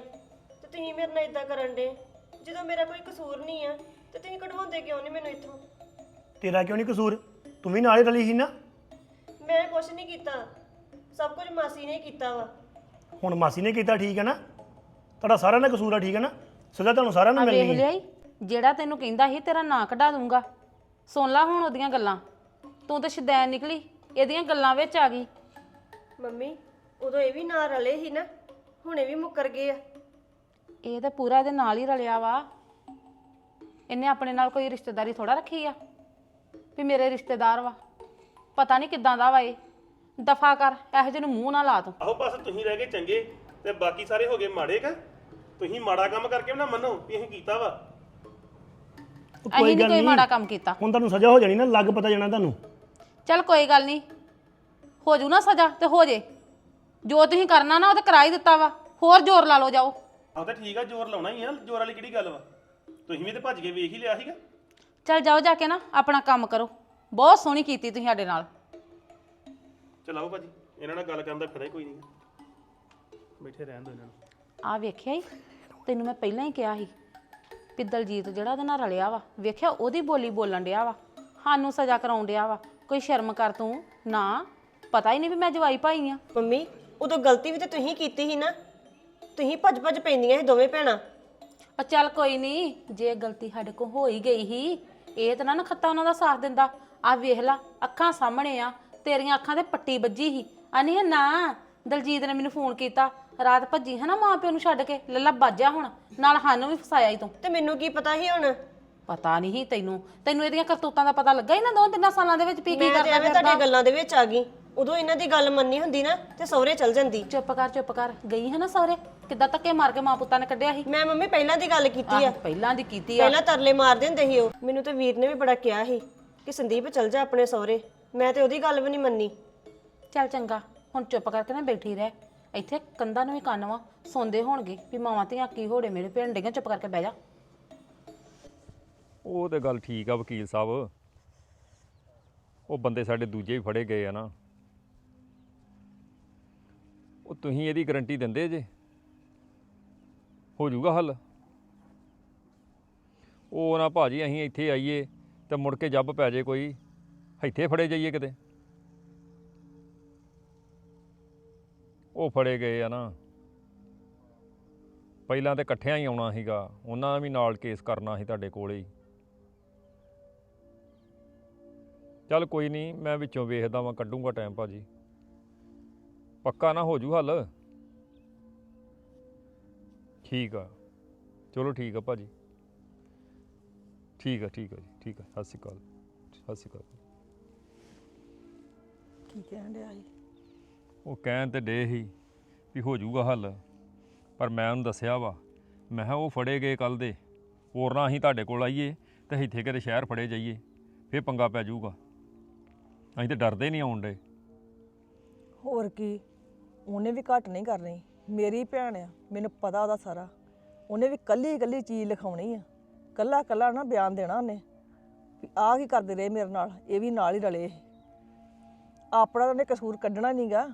ਤੇ ਤੁਸੀਂ ਮੇਰੇ ਨਾਲ ਇਦਾਂ ਕਰਨ ਦੇ ਜਦੋਂ ਮੇਰਾ ਕੋਈ ਕਸੂਰ ਨਹੀਂ ਆ ਤੇ ਤੁਸੀਂ ਕਢਵਾਉਂਦੇ ਕਿਉਂ ਨਹੀਂ ਮੈਨੂੰ ਇੱਥੋਂ? ਤੇਰਾ ਕਿਉਂ ਨਹੀਂ ਕਸੂਰ? ਤੂੰ ਵੀ ਨਾਲ ਹੀ ਰਲੀ ਸੀ ਨਾ। ਮੈਂ ਕੁਛ ਨਹੀਂ ਕੀਤਾ। ਸਭ ਕੁਝ ਮਾਸੀ ਨੇ ਕੀਤਾ ਵਾ। ਹੁਣ ਮਾਸੀ ਨੇ ਕੀਤਾ ਠੀਕ ਹੈ ਨਾ? ਤੁਹਾਡਾ ਸਾਰਿਆਂ ਦਾ ਕਸੂਰ ਆ ਠੀਕ ਹੈ ਨਾ? ਸਜ਼ਾ ਤੁਹਾਨੂੰ ਸਾਰਿਆਂ ਨੂੰ ਆ ਵੇਖ ਮਿਲਣੀ ਹੈ। ਲਿਆ ਈ ਜਿਹੜਾ ਤੈਨੂੰ ਕਹਿੰਦਾ ਸੀ ਤੇਰਾ ਨਾਂ ਕਢਾ ਦੂੰਗਾ। ਸੁਣ ਲੈ ਹੁਣ ਉਹਦੀਆਂ ਗੱਲਾਂ। ਤੂੰ ਤਾਂ ਸ਼ਦੈਨ ਨਿਕਲੀ ਇਹਦੀਆਂ ਗੱਲਾਂ ਵਿੱਚ ਆ ਗਈ। ਮੰਮੀ ਉਦੋਂ ਇਹ ਵੀ ਨਾਲ ਰਲੇ ਸੀ ਨਾ ਹੁਣੇ ਵੀ ਮੁੱਕਰ ਗਏ ਆ। ਇਹ ਤਾਂ ਪੂਰਾ ਇਹਦੇ ਨਾਲ ਹੀ ਰਲਿਆ ਵਾ। ਇਹਨੇ ਆਪਣੇ ਨਾਲ ਕੋਈ ਰਿਸ਼ਤੇਦਾਰੀ ਥੋੜਾ ਰੱਖੀ ਆ ਵੀ ਮੇਰੇ ਰਿਸ਼ਤੇਦਾਰ ਵਾ। ਪਤਾ ਨਹੀਂ ਕਿੱਦਾਂ ਦਾ ਵਾ ਇਹ। ਦਫਾ ਕਰ ਇਹੋ ਜਿਹੇ ਨੂੰ ਮੂੰਹ ਨਾ ਲਾ ਤੂੰ। ਆਹੋ ਬਸ ਤੁਸੀਂ ਰਹਿ ਗਏ ਚੰਗੇ ਤੇ ਬਾਕੀ ਸਾਰੇ ਹੋ ਗਏ ਮਾੜੇ ਕਾ? ਤੁਸੀਂ ਮਾੜਾ ਕੰਮ ਕਰਕੇ ਵੀ ਨਾ ਮੰਨੋ ਵੀ ਅਸੀਂ ਕੀਤਾ ਵਾ। ਉਹ ਅਸੀਂ ਨਹੀਂ ਕੋਈ ਨਹੀਂ। ਮਾੜਾ ਕੰਮ ਕੀਤਾ। ਹੁਣ ਤੁਹਾਨੂੰ ਸਜ਼ਾ ਹੋ ਜਾਣੀ ਨਾ ਲੱਗ ਪਤਾ ਜਾਣਾ ਤੁਹਾਨੂੰ। ਚੱਲ ਕੋਈ ਗੱਲ ਨਹੀਂ ਹੋ ਜੂ ਨਾ ਸਜ਼ਾ ਤੇ ਹੋ ਜੇ। ਜੋ ਤੁਸੀਂ ਕਰਨਾ ਨਾ ਉਹ ਤੇ ਕਰਾ ਹੀ ਦਿੱਤਾ ਵਾ। ਹੋਰ ਜ਼ੋਰ ਲਾ ਲਓ ਜਾਓ। ਆਹ ਤਾਂ ਠੀਕ ਆ ਜ਼ੋਰ ਲਾਉਣਾ ਹੀ ਆ ਜ਼ੋਰ ਵਾਲੀ ਕਿਹੜੀ ਗੱਲ ਵਾ? ਤੁਸੀਂ ਵੀ ਤੇ ਭੱਜ ਕੇ ਵੇਖ ਹੀ ਲਿਆ ਸੀਗਾ। ਚੱਲ ਜਾਓ ਜਾ ਕੇ ਨਾ ਆਪਣਾ ਕੰਮ ਕਰੋ। ਬਹੁਤ ਸੋਹਣੀ ਕੀਤੀ ਤੁਸੀਂ ਸਾਡੇ ਨਾਲ। ਚਲਾਓ ਭਾਜੀ ਇਹਨਾਂ ਨਾਲ ਗੱਲ ਕਰਨ ਦਾ ਫਾਇਦਾ ਹੀ ਕੋਈ ਨਹੀਂ ਬੈਠੇ ਰਹਿਣ ਦਿਓ ਇਹਨਾਂ ਨੂੰ। ਆ ਵੇਖਿਆ ਹੀ ਤੈਨੂੰ ਮੈਂ ਪਹਿਲਾਂ ਹੀ ਕਿਹਾ ਸੀ। ਵੀ ਦਲਜੀਤ ਜਿਹੜਾ ਉਹਦੇ ਨਾਲ ਰਲਿਆ ਵਾ ਵੇਖਿਆ ਉਹਦੀ ਬੋਲੀ ਬੋਲਣ ਡਿਆ ਵਾ ਸਾਨੂੰ ਸਜ਼ਾ ਕਰਾਉਣ ਡਿਆ ਵਾ ਕੋਈ ਸ਼ਰਮ ਕਰ ਤੂੰ ਨਾ ਪਤਾ ਹੀ ਨਹੀਂ ਵੀ ਮੈਂ ਜਵਾਈ ਭਾਈ ਆ। ਮੰਮੀ ਉਦੋਂ ਗਲਤੀ ਵੀ ਤੇ ਤੁਸੀਂ ਕੀਤੀ ਸੀ ਨਾ ਤੁਸੀਂ ਭੱਜ ਭੱਜ ਪੈਂਦੀਆਂ ਸੀ ਦੋਵੇਂ ਭੈਣਾਂ। ਆ ਚੱਲ ਕੋਈ ਨਹੀਂ ਜੇ ਗਲਤੀ ਸਾਡੇ ਕੋ ਹੋ ਹੀ ਗਈ ਹੀ ਇਹ ਤਾਂ ਨਾ ਨਖੱਤਾ ਉਹਨਾਂ ਦਾ ਸਾਥ ਦਿੰਦਾ। ਆ ਵੇਖ ਲਾ ਅੱਖਾਂ ਸਾਹਮਣੇ ਆ ਤੇਰੀਆਂ ਅੱਖਾਂ ਤੇ ਪੱਟੀ ਵੱਜੀ ਸੀ। ਅਨੀ ਨਾ ਦਲਜੀਤ ਨੇ ਮੈਨੂੰ ਫੋਨ ਕੀਤਾ ਰਾਤ ਭੱਜੀ ਹੈ ਨਾ ਮਾਂ ਪਿਓ ਨੂੰ ਛੱਡ ਕੇ ਲੱਲਾ ਬਾਜਾ ਹੁਣ ਨਾਲ ਸਾਨੂੰ ਵੀ ਫਸਾਇਆ ਈ ਤੂੰ। ਤੇ ਮੈਨੂੰ ਕੀ ਪਤਾ ਸੀ ਹੁਣ? ਪਤਾ ਨਹੀਂ ਸੀ ਤੈਨੂੰ। ਤੈਨੂੰ ਇਹਦੀਆਂ ਕਰਤੂਤਾਂ ਦਾ ਪਤਾ ਲੱਗਾ ਹੀ ਨਾ ਦੋ ਤਿੰਨਾਂ ਸਾਲਾਂ ਦੇ ਵਿੱਚ ਪੀ ਕੀ ਮੈਂ ਤੇ ਕਰਦਾ ਐਵੇਂ ਤੁਹਾਡੀਆਂ ਗੱਲਾਂ ਦੇ ਵਿੱਚ ਆ ਗਈ। ਉਦੋਂ ਇਹਨਾਂ ਦੀ ਗੱਲ ਮੰਨੀ ਹੁੰਦੀ ਨਾ ਤੇ ਸਹੁਰੇ ਚਲ ਜਾਂਦੀ। ਚੁੱਪ ਕਰ ਚੁੱਪ ਕਰ। ਗਈ ਹੈ ਨਾ ਸਹੁਰੇ? ਕਿੱਦਾਂ ਧੱਕੇ ਮਾਰ ਕੇ ਮਾਂ ਪੁੱਤਾਂ ਨੇ ਕੱਢਿਆ ਸੀ? ਮੈਂ ਮੰਮੀ ਪਹਿਲਾਂ ਦੀ ਗੱਲ ਕੀਤੀ ਆ। ਆਹ, ਪਹਿਲਾਂ ਦੀ ਕੀਤੀ ਆ। ਪਹਿਲਾਂ ਤਰਲੇ ਮਾਰਦੇ ਹੁੰਦੇ ਸੀ ਉਹ। ਮੈਨੂੰ ਤੇ ਵੀਰ ਨੇ ਵੀ ਬੜਾ ਕਿਹਾ ਸੀ ਕਿ ਸੰਦੀਪ ਚਲ ਜਾ ਆਪਣੇ ਸਹੁਰੇ। ਮੈਂ ਤੇ ਉਹਦੀ ਗੱਲ ਵੀ ਨਹੀਂ ਮੰਨੀ। ਚੱਲ ਚੰਗਾ ਹੁਣ ਚੁੱਪ ਕਰਕੇ ਨਾ ਬੈਠੀ ਰਹਿ। ਇੱਥੇ ਕੰਧਾਂ ਨੂੰ ਵੀ ਕੰਨ ਵਾ, ਸੌਂਦੇ ਹੋਣਗੇ ਵੀ ਮਾਵਾਂ ਧੀਆਂ ਕੀ ਹੋੜੇ ਮੇਰੇ ਭੈਣ ਡੇਗਾ ਚੁੱਪ ਕਰਕੇ ਬਹਿ ਜਾ। ਉਹ ਤੇ ਗੱਲ ਠੀਕ ਆ ਵਕੀਲ ਸਾਹਿਬ। ਉਹ ਬੰਦੇ ਸਾਡੇ ਦੂਜੇ ਵੀ ਫੜੇ ਗਏ ਆ ਨਾ। ਉਹ ਤੁਸੀਂ ਇਹਦੀ ਗਾਰੰਟੀ ਦਿੰਦੇ ਜੇ? ਹੋ ਜਾਊਗਾ ਹੱਲ? ਉਹ ਨਾ ਭਾਜੀ ਅਸੀਂ ਇੱਥੇ ਆਈਏ ਤੇ ਮੁੜ ਕੇ ਜੱਬ ਪੈ ਜੇ ਕੋਈ, ਇੱਥੇ ਫੜੇ ਜਾਈਏ ਕਿਤੇ। ਉਹ ਫੜੇ ਗਏ ਆ ਨਾ। ਪਹਿਲਾਂ ਤੇ ਇਕੱਠਿਆਂ ਹੀ ਆਉਣਾ ਸੀਗਾ। ਉਹਨਾਂ ਦਾ ਵੀ ਨਾਲ ਕੇਸ ਕਰਨਾ ਸੀ ਤੁਹਾਡੇ ਕੋਲੇ ਹੀ। ਚੱਲ ਕੋਈ ਨਹੀਂ, ਮੈਂ ਵਿੱਚੋਂ ਵੇਖਦਾ ਵਾਂ, ਕੱਢੂੰਗਾ ਟਾਈਮ ਭਾਜੀ। ਪੱਕਾ ਨਾ ਹੋ ਜੂ ਹੱਲ? ਠੀਕ ਆ। ਚਲੋ ਠੀਕ ਆ ਭਾਜੀ। ਠੀਕ ਆ ਠੀਕ ਆ ਜੀ, ਠੀਕ ਆ। ਸਤਿ ਸ਼੍ਰੀ ਅਕਾਲ। ਸਤਿ ਸ਼੍ਰੀ ਅਕਾਲ। ਕੀ ਕਹਿਣ ਡਿਆ ਸੀ? ਉਹ ਕਹਿਣ ਤੇ ਡੇ ਹੀ ਵੀ ਹੋ ਜਾਊਗਾ ਹੱਲ, ਪਰ ਮੈਂ ਉਹਨੂੰ ਦੱਸਿਆ ਵਾ, ਮੈਂ ਕਿਹਾ ਉਹ ਫੜੇ ਗਏ ਕੱਲ ਦੇ, ਹੋਰ ਨਾ ਅਸੀਂ ਤੁਹਾਡੇ ਕੋਲ ਆਈਏ ਤੇ ਇੱਥੇ ਕਿਤੇ ਸ਼ਹਿਰ ਫੜੇ ਜਾਈਏ, ਫੇਰ ਪੰਗਾ ਪੈ ਜਾਊਗਾ। ਅਸੀਂ ਤੇ ਡਰਦੇ ਨਹੀਂ ਆਉਣ ਡੇ ਹੋਰ ਕੀ, ਉਹਨੇ ਵੀ ਘੱਟ ਨਹੀਂ ਕਰਨੀ, ਮੇਰੀ ਭੈਣ ਆ, ਮੈਨੂੰ ਪਤਾ ਉਹਦਾ ਸਾਰਾ, ਉਹਨੇ ਵੀ ਕੱਲੀ ਕੱਲੀ ਚੀਜ਼ ਲਿਖਾਉਣੀ ਆ, ਕੱਲਾ ਕੱਲਾ ਨਾ ਬਿਆਨ ਦੇਣਾ ਉਹਨੇ, ਵੀ ਆਹ ਕੀ ਕਰਦੇ ਰਹੇ ਮੇਰੇ ਨਾਲ, ਇਹ ਵੀ ਨਾਲ ਹੀ ਰਲੇ। ਇਹ। ਆਪਣਾ ਤਾਂ ਉਹਨੇ ਕਸੂਰ ਕੱਢਣਾ ਨਹੀਂਗਾ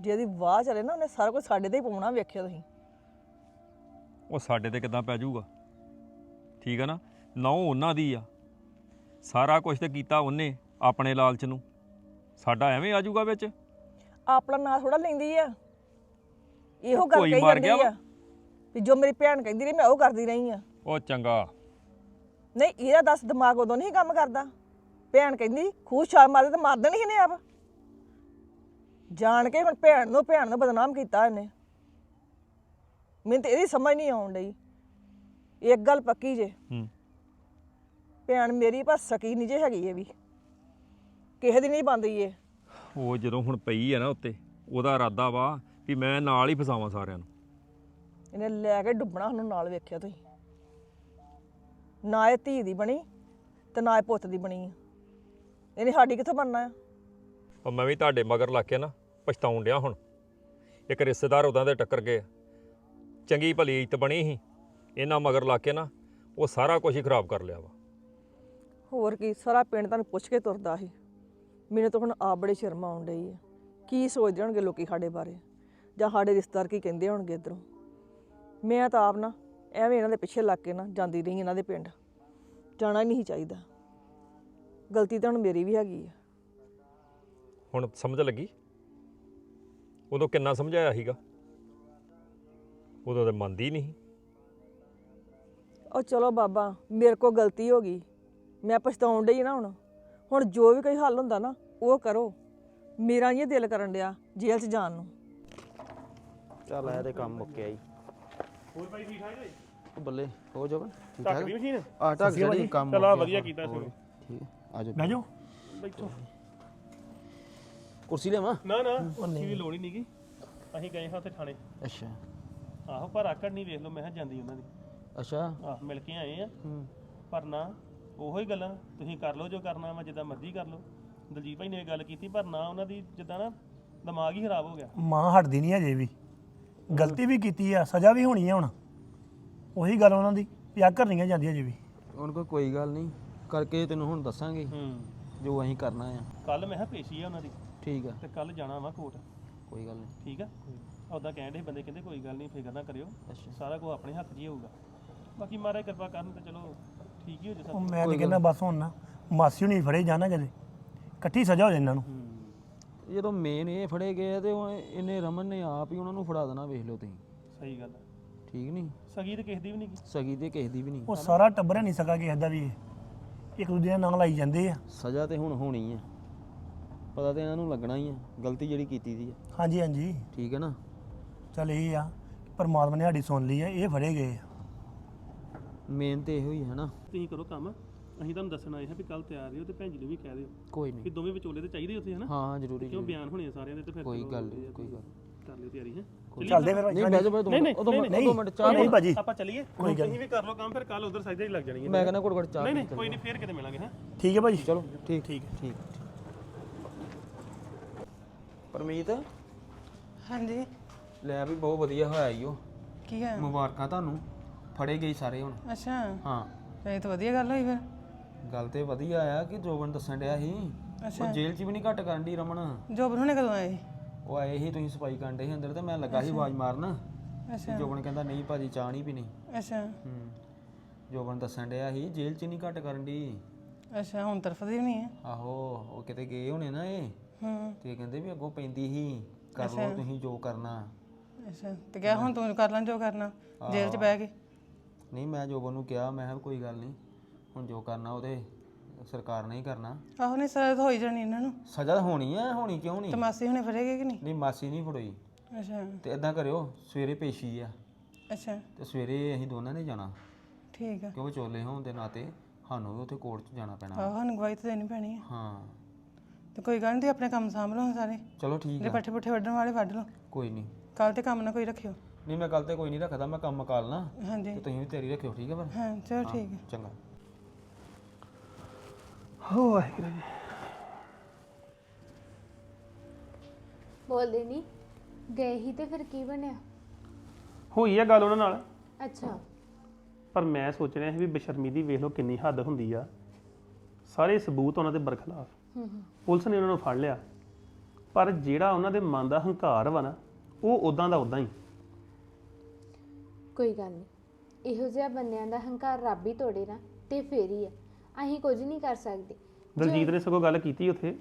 ਜੇ ਉਹਦੀ ਵਾਹ ਚਲੇ ਨਾ ਉਹਨੇ ਸਾਰਾ ਕੁਝ ਸਾਡੇ ਤੇ ਹੀ ਪਾਉਣਾ ਵੇਖਿਓ ਤੁਸੀਂ। ਉਹ ਸਾਡੇ ਤੇ ਕਿਦਾਂ ਪੈ ਜਾਊਗਾ? ਠੀਕ ਆ ਨਾ? ਨੌ ਉਹਨਾਂ ਦੀ ਆ। ਸਾਰਾ ਕੁਝ ਤੇ ਕੀਤਾ ਉਹਨੇ ਆਪਣੇ ਲਾਲਚ ਨੂੰ। ਸਾਡਾ ਐਵੇਂ ਆ ਜਾਊਗਾ ਵਿੱਚ? ਆਪਣਾ ਨਾਂ ਥੋੜਾ ਲੈਂਦੀ ਆ। ਇਹੋ ਗੱਲ ਕੋਈ ਕਹੀ ਮਾਰ ਜਾਂਦੀ ਗਿਆ ਵਾ? ਆ ਵੀ ਜੋ ਮੇਰੀ ਭੈਣ ਕਹਿੰਦੀ ਰਹੀ ਮੈਂ ਉਹ ਕਰਦੀ ਰਹੀ ਆ। ਉਹ ਚੰਗਾ। ਨਹੀਂ ਇਹਦਾ ਦੱਸ ਦਿਮਾਗ ਉਦੋਂ ਨਹੀਂ ਕੰਮ ਕਰਦਾ। ਭੈਣ ਕਹਿੰਦੀ ਖੂਹ ਛਾਲ ਮਾਰਦੇ ਤਾਂ ਮਾਰ ਦੇਣੀ ਇਹਨੇ ਆਪ। ਜਾਣ ਕੇ ਹੁਣ ਭੈਣ ਨੂੰ ਭੈਣ ਨੂੰ ਬਦਨਾਮ ਕੀਤਾ ਇਹਨੇ। ਮੈਨੂੰ ਤੇ ਇਹਦੀ ਸਮਝ ਨਹੀਂ ਆਉਣ ਡਈ। ਇੱਕ ਗੱਲ ਪੱਕੀ ਜੇ। ਹੂੰ। ਭੈਣ ਮੇਰੀ ਪਰ ਸਕੀ ਨਹੀਂ ਜੇ ਹੈਗੀ ਇਹ ਵੀ। ਕਿਸੇ ਦੀ ਨਹੀਂ ਬੰਦੀ ਇਹ। ਉਹ ਜਦੋਂ ਹੁਣ ਪਈ ਆ ਨਾ ਉੱਤੇ ਉਹਦਾ ਇਰਾਦਾ ਵਾ ਵੀ ਮੈਂ ਨਾਲ ਹੀ ਫਸਾਵਾਂ ਸਾਰਿਆਂ ਨੂੰ। ਇਹਨੇ ਲੈ ਕੇ ਡੁੱਬਣਾ ਸਾਨੂੰ ਨਾਲ ਵੇਖਿਆ ਤੁਸੀਂ। ਨਾ ਇਹ ਧੀ ਦੀ ਬਣੀ ਤੇ ਨਾ ਇਹ ਪੁੱਤ ਦੀ ਬਣੀ ਆ। ਇਹਨੇ ਸਾਡੀ ਕਿੱਥੋਂ ਬਣਨਾ ਆ? ਮੈਂ ਵੀ ਤੁਹਾਡੇ ਮਗਰ ਲੱਗ ਕੇ ਨਾ ਪਛਤਾਉਣ ਡਿਆ ਹੁਣ। ਇੱਕ ਰਿਸ਼ਤੇਦਾਰ ਉਦਾਂ ਦੇ ਟੱਕਰ ਗਏ। ਚੰਗੀ ਭਲੀ ਇੱਜ਼ਤ ਬਣੀ ਸੀ। ਇਹਨਾਂ ਮਗਰ ਲੱਗ ਕੇ ਨਾ ਉਹ ਸਾਰਾ ਕੁਝ ਹੀ ਖਰਾਬ ਕਰ ਲਿਆ ਵਾ। ਹੋਰ ਕੀ ਸਾਰਾ ਪਿੰਡ ਤੁਹਾਨੂੰ ਪੁੱਛ ਕੇ ਤੁਰਦਾ ਸੀ। ਮੈਨੂੰ ਤਾਂ ਹੁਣ ਆਪ ਬੜੀ ਸ਼ਰਮ ਆਉਣ ਡਈ ਹੈ ਕੀ ਸੋਚਦੇ ਹੋਣਗੇ ਲੋਕੀ ਸਾਡੇ ਬਾਰੇ? ਜਾਂ ਸਾਡੇ ਰਿਸ਼ਤੇਦਾਰ ਕੀ ਕਹਿੰਦੇ ਹੋਣਗੇ ਇਧਰੋਂ? ਮੈਂ ਤਾਂ ਆਪ ਨਾ ਐਵੇਂ ਇਹਨਾਂ ਦੇ ਪਿੱਛੇ ਲੱਗ ਕੇ ਨਾ ਜਾਂਦੀ ਰਹੀ ਇਹਨਾਂ ਦੇ ਪਿੰਡ। ਜਾਣਾ ਹੀ ਨਹੀਂ ਚਾਹੀਦਾ। ਗਲਤੀ ਤਾਂ ਹੁਣ ਮੇਰੀ ਵੀ ਹੈਗੀ ਆ। ਹੁਣ ਸਮਝ ਲੱਗੀ? ਉਦੋਂ ਕਿੰਨਾ ਸਮਝਾਇਆ ਸੀਗਾ? ਉਦੋਂ ਤੇ ਮੰਨਦੀ ਨਹੀਂ। ਉਹ ਚਲੋ ਬਾਬਾ ਮੇਰੇ ਕੋਲ ਗਲਤੀ ਹੋ ਗਈ। ਮੈਂ ਪਛਤਾਉਣ ਡਈ ਨਾ ਹੁਣ। ਹੁਣ ਜੋ ਵੀ ਕੋਈ ਹੱਲ ਹੁੰਦਾ ਨਾ ਉਹ ਕਰੋ। ਮੇਰਾ ਇਹ ਦਿਲ ਕਰਨ ਡਿਆ ਜੇਲ੍ਹ 'ਚ ਜਾਣ ਨੂੰ। ਚੱਲ ਆਇਆ ਤੇ ਕੰਮ ਮੁੱਕਿਆ ਹੀ ਹੋਰ ਭਾਈ ਠੀਕ ਠਾਕ ਜੀ ਉਹ ਬੱਲੇ ਹੋ ਜਾਵੇ ਠੀਕ ਠਾਕ? ਮਸ਼ੀਨ? ਆ ਢੱਕ ਜਿਹੜੀ ਕੰਮ ਚਲੋ ਵਧੀਆ। ਕੀਤਾ ਸੀ। ਠੀਕ ਹੈ, ਆ ਜਾਓ। ਬਹਿ ਜਾਓ। ਬੈਠੋ। ਕੁਰਸੀ ਲੈਵਾਂ ਨਾ ਨਾ ਅਸੀਂ ਵੀ ਲੋੜ ਹੀ ਨਹੀਂਗੀ ਅਸੀਂ ਗਏ ਹਾਂ ਉੱਥੇ ਥਾਣੇ। ਅੱਛਾ। ਆਹੋ ਪਰ ਆਕੜ ਨਹੀਂ ਵੇਖ ਲਓ ਮੈਂ ਕਿਹਾ ਜਾਂਦੀ ਉਹਨਾਂ ਦੀ। ਅੱਛਾ। ਆਹ ਮਿਲ ਕੇ ਆਏ ਆ। ਹੂੰ। ਪਰ ਨਾ ਉਹੋ ਹੀ ਗੱਲਾਂ ਤੁਸੀਂ ਕਰ ਲਓ ਜੋ ਕਰਨਾ ਵਾ ਜਿੱਦਾਂ ਮਰਜ਼ੀ ਕਰ ਲਓ। ਦਲਜੀਤ ਭਾਈ ਨੇ ਇਹ ਗੱਲ ਕੀਤੀ ਪਰ ਨਾ ਉਹਨਾਂ ਦੀ ਜਿੱਦਾਂ ਨਾ ਦਿਮਾਗ ਹੀ ਖਰਾਬ ਹੋ ਗਿਆ। ਮਾਂ ਹਟਦੀ ਨਹੀਂ ਅਜੇ ਵੀ। ਗਲਤੀ ਵੀ ਕੀਤੀ ਆ ਸਜ਼ਾ ਵੀ ਹੋਣੀ ਆ ਹੁਣ। ਉਹੀ ਗੱਲ ਉਹਨਾਂ ਦੀ ਵੀ ਆ ਕਰਨੀਆਂ ਜਾਂਦੀ ਅਜੇ ਵੀ। ਉਹਨਾਂ ਕੋਲ ਕੋਈ ਗੱਲ ਨਹੀਂ ਕਰਕੇ ਤੈਨੂੰ ਹੁਣ ਦੱਸਾਂਗੇ ਹੂੰ। ਜੋ ਅਸੀਂ ਕਰਨਾ ਆ। ਕੱਲ ਮੈਂ ਕਿਹਾ ਪੇਸ਼ੀ ਆ ਉਹਨਾਂ ਦੀ। ਠੀਕ ਆ। ਤੇ ਕੱਲ ਜਾਣਾ ਵਾ ਕੋਰਟ ਕੋਈ ਗੱਲ ਨਹੀਂ। ਠੀਕ ਆ? ਉਦਾਂ ਕਹਿਣ ਦੇ ਬੰਦੇ ਕਹਿੰਦੇ ਕੋਈ ਗੱਲ ਨਹੀਂ ਫਿਕਰ ਨਾ ਕਰਿਓ। ਅੱਛਾ। ਸਾਰਾ ਕੁਝ ਆਪਣੇ ਹੱਥ 'ਚ ਹੀ ਹੋਊਗਾ। ਬਾਕੀ ਮਹਾਰਾਜ ਕਿਰਪਾ ਕਰਨ ਤੇ ਚਲੋ ਠੀਕ ਹੀ ਹੋ ਜਾ ਉਹ ਸਭ ਮੈਂ ਤੇ ਕਹਿੰਦਾ ਬਸ ਹੁਣ ਨਾ ਮਾਸੀ ਹੁਣੀ ਫੜੇ ਜਾਣਾ ਕਦੇ। ਇਕੱਠੀ ਸਜ਼ਾ ਹੋ ਜਾਏ ਇਹਨਾਂ ਨੂੰ। ਹੂੰ। ਜਦੋਂ ਮੇਨ ਇਹ ਫੜੇ ਗਏ ਆ ਤੇ ਉਹ ਇਹਨੇ ਰਮਨ ਨੇ ਆਪ ਹੀ ਉਹਨਾਂ ਨੂੰ ਫੜਾ ਦੇਣਾ ਵੇਖ ਲਓ ਤੁਸੀਂ। ਸਹੀ ਗੱਲ ਆ। ਠੀਕ ਨਹੀਂ? ਸਗੀ ਤੇ ਕਿਸੇ ਦੀ ਵੀ ਨਹੀਂ ਸਗੀ ਤੇ ਕਿਸੇ ਦੀ ਵੀ ਨਹੀਂ। ਉਹ ਸਾਰਾ ਟੱਬਰ ਨਹੀਂ ਸਕਾ ਕਿਸੇ ਦਾ ਵੀ ਇਹ। ਇੱਕ ਦੂਜੇ ਦੇ ਨਾਂ ਲਾਈ ਜਾਂਦੇ ਆ। ਸਜ਼ਾ ਤੇ ਹੁਣ ਹੋਣੀ ਆ। ਪਤਾ ਤੇ ਇਹਨਾਂ ਨੂੰ ਲੱਗਣਾ ਹੀ ਆ ਗਲਤੀ ਜਿਹੜੀ ਕੀਤੀ ਦੀ ਆ। ਹਾਂਜੀ ਹਾਂਜੀ। ਠੀਕ ਹੈ ਨਾ? ਚੱਲ ਇਹ ਆ ਪਰਮਾਤਮਾ ਨੇ ਸਾਡੀ ਸੁਣ ਲਈ ਆ ਇਹ ਫੜੇ ਗਏ ਆ। ਮੇਨ ਤੇ ਇਹੋ ਹੀ ਹੈ ਨਾ? ਤੁਸੀਂ ਕਰੋ ਕੰਮ ਅਸੀਂ ਤੁਹਾਨੂੰ ਦੱਸਣ ਆਏ ਹਾਂ ਵੀ ਕੱਲ ਤਿਆਰ ਰਹੋ ਤੇ ਭੈਣ ਜੀ ਨੂੰ ਵੀ ਕਹਿ ਦਿਓ ਕੋਈ ਵੀ ਨਹੀਂ ਦੋਵੇਂ ਵਿਚੋਲੇ ਤੇ ਚਾਹੀਦੇ ਉੱਥੇ ਹਨਾ ਹਾਂ ਜ਼ਰੂਰੀ ਕਿਉਂ। ਬਿਆਨ ਹੋਣੇ ਆ ਸਾਰਿਆਂ ਦੇ ਤੇ ਫਿਰ ਕੋਈ ਚਲੋ ਗੱਲ ਨਹੀਂ ਕੋਈ ਗੱਲ ਕਰ ਲਿਓ ਤਿਆਰੀ ਹੈ? ਚੱਲਦੇ ਫਿਰ ਨਹੀਂ ਬਹਿ ਜਾ ਬਹਿ ਨਹੀਂ, ਨਹੀਂ, ਨਹੀਂ, ਮਿੰਟ ਚਾਹ ਨਹੀਂ ਭਾਜੀ। ਆਪਾਂ ਚੱਲੀਏ। ਕੋਈ ਗੱਲ ਤੁਸੀਂ ਵੀ ਕਰ ਲਓ ਕੰਮ ਫਿਰ ਕੱਲ ਉਧਰ ਸਾਈਡ ਹੀ ਲੱਗ ਜਾਣੀ ਹੈ। ਮੈਂ ਕਹਿੰਦਾ ਘੁੱਟ ਘੁੱਟ ਚਾਹ ਨਹੀਂ ਨਹੀਂ ਕੋਈ ਨਹੀਂ ਫੇਰ ਕਿਤੇ ਮਿਲਾਂਗੇ ਹਾਂ? ਠੀਕ ਹੈ ਭਾਜੀ। ਚਲੋ ਠੀਕ ਠੀਕ ਠੀਕ। ਪਰਮੀਤ? ਹਾਂਜੀ। ਲੈ ਵੀ ਬਹੁਤ ਵਧੀਆ ਹੋਇਆ ਈ ਉਹ ਕੀ ਹੈ ਮੁਬਾਰਕਾਂ ਤੁਹਾਨੂੰ। ਫੜੇ ਗਏ ਸਾਰੇ ਹੁਣ। ਅੱਛਾ। ਹਾਂ। ਇਹ ਤਾਂ ਵਧੀਆ ਗੱਲ ਹੋਈ ਫਿਰ। ਗੱਲ ਤੇ ਵਧੀਆ ਆ ਕਿ ਜੋਬਨ ਦੱਸਣ ਡਿਆ ਸੀ। ਉਹ ਜੇਲ੍ਹ 'ਚ ਵੀ ਨਹੀਂ ਘੱਟ ਕਰਨ ਦੀ ਰਮਨ? ਜੋਬਨ ਹੁਣੇ ਕਦੋਂ ਆਏ ਉਹ ਆਏ ਸੀ ਤੁਸੀਂ ਸਫ਼ਾਈ ਕਰਨ ਦੇ ਸੀ ਅੰਦਰ ਤੇ ਮੈਂ ਲੱਗਾ ਸੀ ਆਵਾਜ਼ ਮਾਰਨ। ਅੱਛਾ। ਜੋਬਨ ਕਹਿੰਦਾ ਨਹੀਂ ਭਾਜੀ ਚਾਹ ਨਹੀਂ ਪੀਣੀ। ਅੱਛਾ। ਹੂੰ। ਜੋਬਨ ਦੱਸਣ ਡਿਆ ਸੀ ਜੇਲ੍ਹ 'ਚ ਨਹੀਂ ਘੱਟ ਕਰਨ ਦੀ ਅੱਛਾ ਹੁਣ ਤਰਫ ਦੀ ਵੀ ਨਹੀਂ ਹੈ ਆਹੋ ਉਹ ਕਿਤੇ ਗਏ ਹੋਣੇ ਨਾ ਇਹ? ਹੂੰ ਤੇ ਕਹਿੰਦੇ ਵੀ ਅੱਗੋਂ ਪੈਂਦੀ ਸੀ ਕਰ ਲਓ ਤੁਸੀਂ ਜੋ ਕਰਨਾ। ਅੱਛਾ ਤੇ ਕਿਹਾ ਹੁਣ ਤੂੰ ਕਰ ਲਾਂ ਜੋ ਕਰਨਾ ਜੇਲ੍ਹ 'ਚ ਬਹਿ ਕੇ? ਨਹੀਂ ਮੈਂ ਜੋਬਨ ਨੂੰ ਕਿਹਾ ਮੈਂ ਕਿਹਾ ਕੋਈ ਗੱਲ ਨਹੀਂ ਹੁਣ ਜੋ ਕਰਨਾ ਉਹਦੇ ਸਰਕਾਰ ਨੇ ਹੀ ਕਰਨਾ। ਆਹੋ ਨਹੀਂ ਸਜ਼ਾ ਤਾਂ ਹੋਈ ਜਾਣੀ ਇਹਨਾਂ ਨੂੰ। ਸਜ਼ਾ ਹੋਣੀ ਆ ਹੋਣੀ ਕਿਉਂ ਨਹੀਂ? ਤਮਾਸੀ ਹੁਣੇ ਫੜੇਗੇ ਕਿ ਨਹੀਂ? ਨਹੀਂ ਮਾਸੀ ਨਹੀਂ ਫੜੋਈ। ਅੱਛਾ। ਤੇ ਇਦਾਂ ਕਰਿਓ ਸਵੇਰੇ ਪੇਸ਼ੀ ਆ। ਅੱਛਾ। ਤੇ ਸਵੇਰੇ ਅਸੀਂ ਦੋਨਾਂ ਨੇ ਜਾਣਾ। ਠੀਕ ਆ। ਕਿਉਂਕਿ ਚੋਲੇ ਹੋਣ ਦੇ ਨਾਤੇ ਸਾਨੂੰ ਵੀ ਉੱਥੇ ਕੋਰਟ 'ਚ ਜਾਣਾ ਪੈਣਾ। ਆਹੋ ਸਾਨੂੰ ਗਵਾਹੀ ਤਾਂ ਦੇਣੀ ਪੈਣੀ ਹੈ ਹਾਂ। ਤੇ ਕੋਈ ਗੱਲ ਨਹੀਂ ਆਪਣੇ ਕੰਮ ਸਾਂਭ ਲਓ ਸਾਰੇ। ਚਲੋ ਠੀਕ ਆ। ਪੱਠੇ ਪੁੱਠੇ ਵੱਢਣ ਵਾਲੇ ਵੱਢ ਲਓ। ਕੋਈ ਨਹੀਂ ਕੱਲ ਤੇ ਕੰਮ ਨਾ ਕੋਈ ਰੱਖਿਓ। ਨਹੀਂ ਮੈਂ ਕੱਲ ਤੇ ਕੋਈ ਨਹੀਂ ਰੱਖਦਾ ਮੈਂ ਕੰਮ ਮਕਾਲ ਨਾ ਹਾਂਜੀ। ਤੇ ਤੁਸੀਂ ਵੀ ਤਿਆਰੀ ਰੱਖਿਓ ਠੀਕ ਹੈ ਪਰ ਹਾਂ ਚਲੋ ਠੀਕ ਹੈ ਚੰਗਾ। ਹੋ ਵਾਹਿਗੁਰੂ ਜੀ। ਬੋਲਦੇ ਨਹੀਂ ਗਏ ਹੀ ਤੇ ਫਿਰ ਕੀ ਬਣਿਆ? ਹੋਈ ਆ ਗੱਲ ਉਹਨਾਂ ਨਾਲ। ਅੱਛਾ। ਪਰ ਮੈਂ ਸੋਚ ਰਿਹਾ ਸੀ ਵੀ ਬੇਸ਼ਰਮੀ ਦੀ ਵੇਖ ਲਓ ਕਿੰਨੀ ਹੱਦ ਹੁੰਦੀ ਆ। ਸਾਰੇ ਸਬੂਤ ਉਹਨਾਂ ਦੇ ਬਰਖਲਾਫ। ਪੁਲਿਸ ਨੇ ਉਹਨਾਂ ਨੂੰ ਫੜ ਲਿਆ। ਪਰ ਜਿਹੜਾ ਉਹਨਾਂ ਦੇ ਮਨ ਦਾ ਹੰਕਾਰ ਵਾ ਨਾ ਉਹ ਉਦਾਂ ਦਾ ਉਦਾਂ ਹੀ। ਕੋਈ ਗੱਲ ਨਹੀਂ। ਇਹੋ ਜਿਹਾ ਬੰਦਿਆਂ ਦਾ ਹੰਕਾਰ ਰੱਬ ਹੀ ਤੋੜੇ ਨਾ ਤੇ ਫੇਰ ਹੀ ਆ। ਅਸੀਂ ਕੁਝ ਨਹੀਂ ਕਰ ਸਕਦੇ। ਦਲਜੀਤ ਨੇ ਸਗੋਂ ਗੱਲ ਕੀਤੀ ਉੱਥੇ।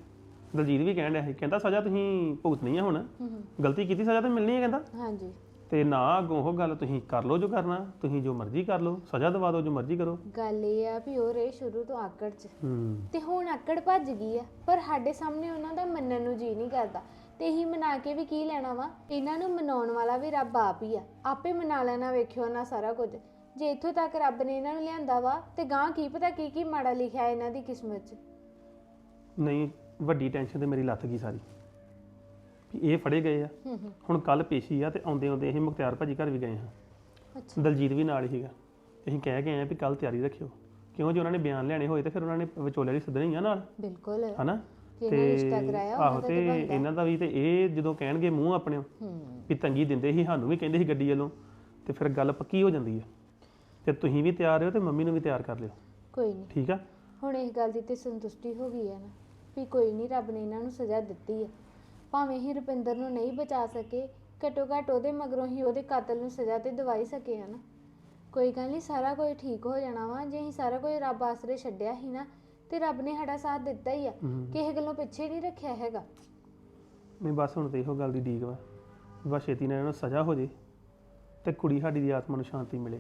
ਦਲਜੀਤ ਵੀ ਕਹਿਣ ਰਿਹਾ ਸੀ ਕਹਿੰਦਾ ਸਜ਼ਾ ਤੁਸੀਂ ਭੁਗਤਣੀ ਆ ਹੁਣ। ਗਲਤੀ ਕੀਤੀ ਸਜ਼ਾ ਤਾਂ ਮਿਲਣੀ ਹੈ ਕਹਿੰਦਾ। ਹਾਂਜੀ। ਤੇ ਨਾ ਅੱਗੋਂ ਉਹ ਗੱਲ ਤੁਸੀਂ ਕਰ ਲਓ ਜੋ ਕਰਨਾ ਤੁਸੀਂ ਜੋ ਮਰਜ਼ੀ ਕਰ ਲਓ ਸਜ਼ਾ ਦਵਾ ਦਿਓ ਜੋ ਮਰਜ਼ੀ ਕਰੋ। ਗੱਲ ਇਹ ਆ ਵੀ ਉਹ ਰੇ ਸ਼ੁਰੂ ਤੋਂ ਆਕੜ ਚ। ਹੂੰ। ਤੇ ਹੁਣ ਆਕੜ ਭੱਜ ਗਈ ਆ ਪਰ ਸਾਡੇ ਸਾਹਮਣੇ ਉਹਨਾਂ ਦਾ ਮੰਨਣ ਨੂੰ ਜੀ ਨਹੀਂ ਕਰਦਾ। ਤੇ ਇਹੀ ਮਨਾ ਕੇ ਵੀ ਕੀ ਲੈਣਾ ਵਾ? ਇਹਨਾਂ ਨੂੰ ਮਨਾਉਣ ਵਾਲਾ ਵੀ ਰੱਬ ਆਪ ਹੀ ਆ। ਆਪੇ ਮਨਾ ਲੈਣਾ ਵੇਖਿਓ ਨਾ ਸਾਰਾ ਕੁਝ। ਜੇ ਇੱਥੋਂ ਤੱਕ ਰੱਬ ਨੇ ਇਹਨਾਂ ਨੂੰ ਲਿਆਂਦਾ ਵਾ ਤੇ ਗਾਂ ਕੀ ਪਤਾ ਕੀ ਕੀ ਮਾੜਾ ਲਿਖਿਆ ਇਹਨਾਂ ਦੀ ਕਿਸਮਤ 'ਚ। ਨਹੀਂ ਵੱਡੀ ਟੈਨਸ਼ਨ ਤੇ ਮੇਰੀ ਲੱਥ ਗਈ ਸਾਰੀ। ਵੀ ਇਹ ਫੜੇ ਗਏ ਆ। ਹੂੰ ਹੂੰ ਹੁਣ ਕੱਲ ਪੇਸ਼ੀ ਆ ਤੇ ਆਉਂਦੇ ਆਉਂਦੇ ਅਸੀਂ ਮੁਖਤਿਆਰ ਭਾਜੀ ਘਰ ਵੀ ਗਏ ਹਾਂ। ਅੱਛਾ। ਦਲਜੀਤ ਵੀ ਨਾਲ ਹੀ ਸੀਗਾ। ਅਸੀਂ ਕਹਿ ਗਏ ਆ ਵੀ ਕੱਲ ਤਿਆਰੀ ਰੱਖਿਓ। ਕਿਉਂ ਜੇ ਉਹਨਾਂ ਨੇ ਬਿਆਨ ਲੈਣੇ ਹੋਏ ਤੇ ਫਿਰ ਉਹਨਾਂ ਨੇ ਵਿਚੋਲੇ ਦੀ ਸੱਦਣੇ ਹੀ ਆ ਨਾਲ? ਬਿਲਕੁਲ। ਹਨਾ? ਉਹਨਾਂ ਆਹੋ ਤੇ ਤਾਂ। ਇਹਨਾਂ ਦਾ ਵੀ ਤੇ ਇਹ ਜਦੋਂ ਕਹਿਣਗੇ ਮੂੰਹ ਆਪਣੇ ਹੂੰ। ਵੀ ਤੰਗੀ ਦਿੰਦੇ ਸੀ ਸਾਨੂੰ ਵੀ ਕਹਿੰਦੇ ਸੀ ਗੱਡੀ ਵੱਲੋਂ। ਤੇ ਫਿਰ ਗੱਲ ਪੱਕੀ ਹੋ ਜਾਂਦੀ ਹੈ ਤੇ ਤੁਸੀਂ ਵੀ ਤਿਆਰ ਰਹੋ ਤੇ ਮੰਮੀ ਨੂੰ ਵੀ ਤਿਆਰ ਕਰ ਲਿਓ। ਕੋਈ ਨਹੀਂ। ਠੀਕ ਆ? ਹੁਣ ਇਸ ਗੱਲ ਦੀ ਤੇ ਸੰਤੁਸ਼ਟੀ ਹੋ ਗਈ ਹੈ ਨਾ ਵੀ ਕੋਈ ਨਹੀਂ ਰੱਬ ਨੇ ਇਹਨਾਂ ਨੂੰ ਸਜ਼ਾ ਦਿੱਤੀ ਹੈ। ਭਾਵੇਂ ਹੀ ਰੁਪਿੰਦਰ ਨੂੰ ਨਹੀਂ ਬਚਾ ਸਕੇ ਘੱਟੋ ਘੱਟ ਉਹਦੇ ਮਗਰੋਂ ਹੀ ਉਹਦੇ ਕਾਤਲ ਨੂੰ ਸਜ਼ਾ ਤੇ ਦਿਵਾਈ ਸਕੇ ਹਨ? ਕੋਈ ਗੱਲ ਨਹੀਂ ਸਾਰਾ ਕੁਝ ਠੀਕ ਹੋ ਜਾਣਾ ਵਾ ਜੇ ਅਸੀਂ ਸਾਰਾ ਕੁਝ ਰੱਬ ਆਸਰੇ ਛੱਡਿਆ ਹੀ ਨਾ ਤੇ ਰੱਬ ਨੇ ਸਾਡਾ ਸਾਥ ਦਿੱਤਾ ਹੀ ਆ। ਕਿਸੇ ਗੱਲੋਂ ਪਿੱਛੇ ਨਹੀਂ ਰੱਖਿਆ ਹੈਗਾ। ਨਹੀਂ ਬਸ ਹੁਣ ਤੇ ਇਹੋ ਗੱਲ ਦੀ ਡੀਕ ਵਾ। ਬਸ ਛੇਤੀ ਨਾਲ ਇਹਨਾਂ ਨੂੰ ਸਜ਼ਾ ਹੋ ਜੇ ਤੇ ਕੁੜੀ ਸਾਡੀ ਦੀ ਆਤਮਾ ਨੂੰ ਸ਼ਾਂਤੀ ਮਿਲੇ।